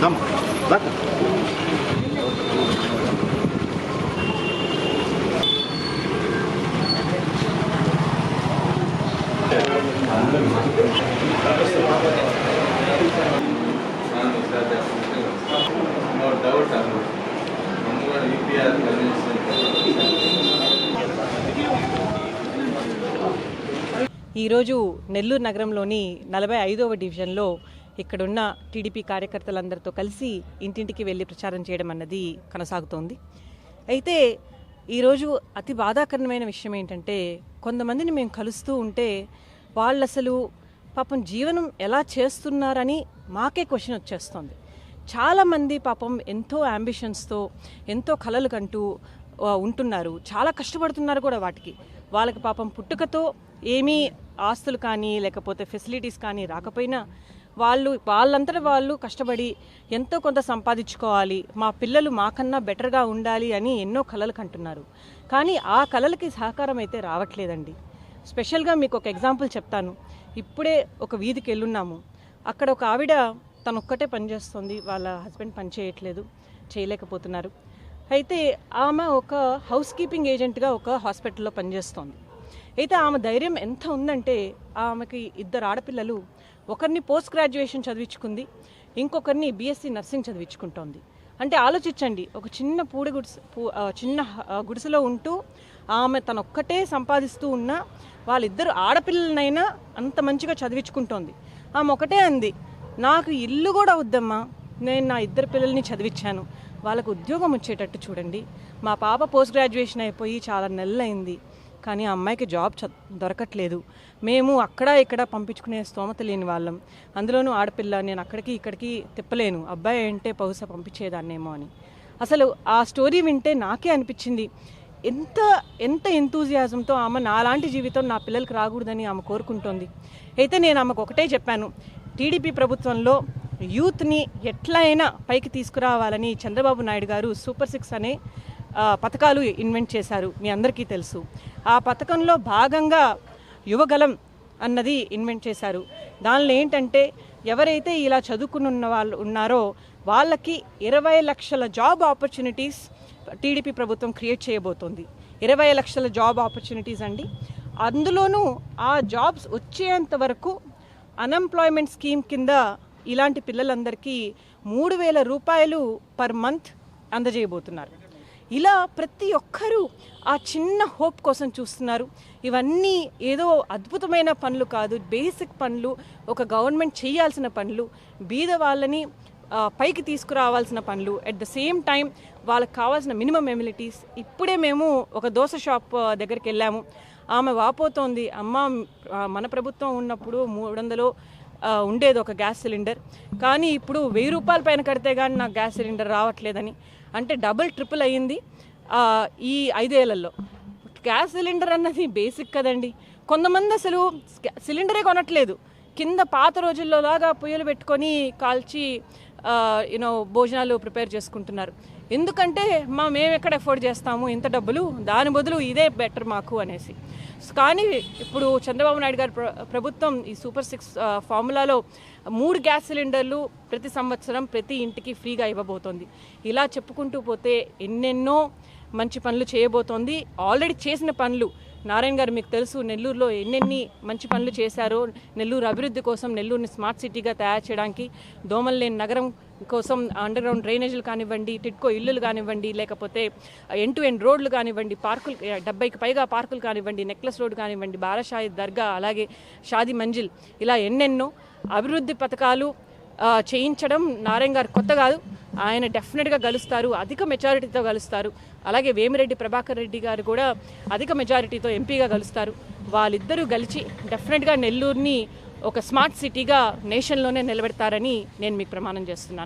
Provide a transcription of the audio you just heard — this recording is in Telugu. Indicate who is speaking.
Speaker 1: Come, back.
Speaker 2: ఈరోజు నెల్లూరు నగరంలోని నలభై ఐదవ డివిజన్లో ఇక్కడున్న టీడీపీ కార్యకర్తలందరితో కలిసి ఇంటింటికి వెళ్ళి ప్రచారం చేయడం అన్నది కొనసాగుతోంది. అయితే ఈరోజు అతి బాధాకరమైన విషయం ఏంటంటే కొంతమందిని మేము కలుస్తూ ఉంటే వాళ్ళు అసలు పాపం జీవనం ఎలా చేస్తున్నారని మాకే క్వశ్చన్ వచ్చేస్తుంది. చాలామంది పాపం ఎంతో అంబిషన్స్తో ఎంతో కలలు కంటూ ఉంటున్నారు. చాలా కష్టపడుతున్నారు కూడా వాటికి. వాళ్ళకి పాపం పుట్టుకతో ఏమీ ఆస్తులు కానీ లేకపోతే ఫెసిలిటీస్ కానీ రాకపోయినా వాళ్ళు వాళ్ళంతట వాళ్ళు కష్టపడి ఎంతో కొంత సంపాదించుకోవాలి. మా పిల్లలు మాకన్నా బెటర్గా ఉండాలి అని ఎన్నో కళలు కంటున్నారు. కానీ ఆ కళలకి సహకారం అయితే రావట్లేదండి. స్పెషల్గా మీకు ఒక ఎగ్జాంపుల్ చెప్తాను. ఇప్పుడే ఒక వీధికి వెళ్ళున్నాము. అక్కడ ఒక ఆవిడ తను ఒక్కటే పనిచేస్తుంది వాళ్ళ హస్బెండ్ పని చేయట్లేదు చేయలేకపోతున్నారు. అయితే ఆమె ఒక హౌస్ కీపింగ్ ఏజెంట్గా ఒక హాస్పిటల్లో పనిచేస్తోంది అయితే ఆమె ధైర్యం ఎంత ఉందంటే ఆమెకి ఇద్దరు ఆడపిల్లలు ఒకరిని పోస్ట్ గ్రాడ్యుయేషన్ చదివించుకుంది ఇంకొకరిని బీఎస్సీ నర్సింగ్ చదివించుకుంటోంది. అంటే ఆలోచించండి ఒక చిన్న పూడి గుడిసె చిన్న గుడిసెలో ఉంటూ ఆమె తనొక్కటే సంపాదిస్తూ ఉన్న వాళ్ళిద్దరు ఆడపిల్లలనైనా అంత మంచిగా చదివించుకుంటోంది. ఆమె ఒకటే అంది నాకు ఇల్లు కూడా వద్దమ్మా నేను నా ఇద్దరు పిల్లల్ని చదివించాను. వాళ్ళకు ఉద్యోగం వచ్చేటట్టు చూడండి. మా పాప పోస్ట్ గ్రాడ్యుయేషన్ అయిపోయి చాలా నెలలైంది. కానీ ఆ అమ్మాయికి జాబ్ చ దొరకట్లేదు. మేము అక్కడ ఇక్కడ పంపించుకునే స్తోమత లేని వాళ్ళం. అందులోనూ ఆడపిల్ల నేను అక్కడికి ఇక్కడికి తిప్పలేను. అబ్బాయి అంటే బహుశా పంపించేదాన్నేమో అని. అసలు ఆ స్టోరీ వింటే నాకే అనిపించింది. ఎంత ఎంత ఎంతూజియాజంతో ఆమె నాలాంటి జీవితం నా పిల్లలకు రాకూడదని ఆమె కోరుకుంటోంది. అయితే నేను ఆమెకు ఒకటే చెప్పాను. టీడీపీ ప్రభుత్వంలో యూత్ని ఎట్లయినా పైకి తీసుకురావాలని చంద్రబాబు నాయుడు గారు సూపర్ సిక్స్ అనే పథకాలు ఇన్వెంట్ చేశారు. మీ అందరికీ తెలుసు. ఆ పథకంలో భాగంగా యువగలం అన్నది ఇన్వెంట్ చేశారు. దానిలో ఏంటంటే ఎవరైతే ఇలా చదువుకున్న వాళ్ళు ఉన్నారో వాళ్ళకి ఇరవై లక్షల జాబ్ ఆపర్చునిటీస్ టీడీపీ ప్రభుత్వం క్రియేట్ చేయబోతోంది. ఇరవై లక్షల జాబ్ ఆపర్చునిటీస్ అండి. అందులోనూ ఆ జాబ్స్ వచ్చేంత వరకు అన్ఎంప్లాయ్మెంట్ స్కీమ్ కింద ఇలాంటి పిల్లలందరికీ మూడు వేల రూపాయలు పర్ మంత్ అందజేయబోతున్నారు. ఇలా ప్రతి ఒక్కరూ ఆ చిన్న హోప్ కోసం చూస్తున్నారు. ఇవన్నీ ఏదో అద్భుతమైన పనులు కాదు బేసిక్ పనులు ఒక గవర్నమెంట్ చేయాల్సిన పనులు బీద వాళ్ళని పైకి తీసుకురావాల్సిన పనులు. అట్ ద సేమ్ టైం వాళ్ళకి కావాల్సిన మినిమం ఎమ్యూనిటీస్ ఇప్పుడే మేము ఒక దోశ షాప్ దగ్గరికి వెళ్ళాము. ఆమె వాపోతోంది. అమ్మ మన ప్రభుత్వం ఉన్నప్పుడు మూడు వందలు ఉండేది ఒక గ్యాస్ సిలిండర్. కానీ ఇప్పుడు వెయ్యి రూపాయల పైన కడితే కానీ నాకు గ్యాస్ సిలిండర్ రావట్లేదని. అంటే డబుల్ ట్రిపుల్ అయ్యింది ఈ ఐదేళ్ళలో. గ్యాస్ సిలిండర్ అన్నది బేసిక్ కదండి. కొంతమంది అసలు సిలిండరే కొనట్లేదు. కింద పాత రోజుల్లో లాగా పొయ్యలు పెట్టుకొని కాల్చి యూనో భోజనాలు ప్రిపేర్ చేసుకుంటున్నారు. ఎందుకంటే మా మేము ఎక్కడ ఎఫోర్డ్ చేస్తాము ఇంత డబ్బులు దాని బదులు ఇదే బెటర్ మాకు అనేసి. కానీ ఇప్పుడు చంద్రబాబు నాయుడు గారి ప్ర- ప్రభుత్వం ఈ సూపర్ సిక్స్ ఫార్ములాలో మూడు గ్యాస్ సిలిండర్లు ప్రతి సంవత్సరం ప్రతి ఇంటికి ఫ్రీగా ఇవ్వబోతోంది. ఇలా చెప్పుకుంటూ పోతే ఎన్నెన్నో మంచి పనులు చేయబోతోంది. ఆల్రెడీ చేసిన పనులు నారాయణ గారు మీకు తెలుసు నెల్లూరులో ఎన్నెన్ని మంచి పనులు చేశారో నెల్లూరు అభివృద్ధి కోసం నెల్లూరుని స్మార్ట్ సిటీగా తయారు చేయడానికి దోమలు లేని నగరం కోసం అండర్ గ్రౌండ్ డ్రైనేజీలు కానివ్వండి టిట్కో ఇల్లులు కానివ్వండి లేకపోతే ఎండ్ టు ఎండ్ రోడ్లు కానివ్వండి పార్కులు డెబ్బైకి పైగా పార్కులు కానివ్వండి నెక్లెస్ రోడ్ కానివ్వండి బారాషాయి దర్గా అలాగే షాది మంజిల్ ఇలా ఎన్నెన్నో అభివృద్ధి పథకాలు చేయించడం నారాయణ గారు కొత్త కాదు. ఆయన డెఫినెట్గా గెలుస్తారు అధిక మెజారిటీతో గెలుస్తారు. అలాగే వేమిరెడ్డి ప్రభాకర్ రెడ్డి గారు కూడా అధిక మెజారిటీతో ఎంపీగా గెలుస్తారు. వాళ్ళిద్దరూ గెలిచి డెఫినెట్గా నెల్లూరుని ఒక స్మార్ట్ సిటీగా నేషన్లోనే నిలబెడతారని నేను మీకు ప్రమాణం చేస్తున్నాను.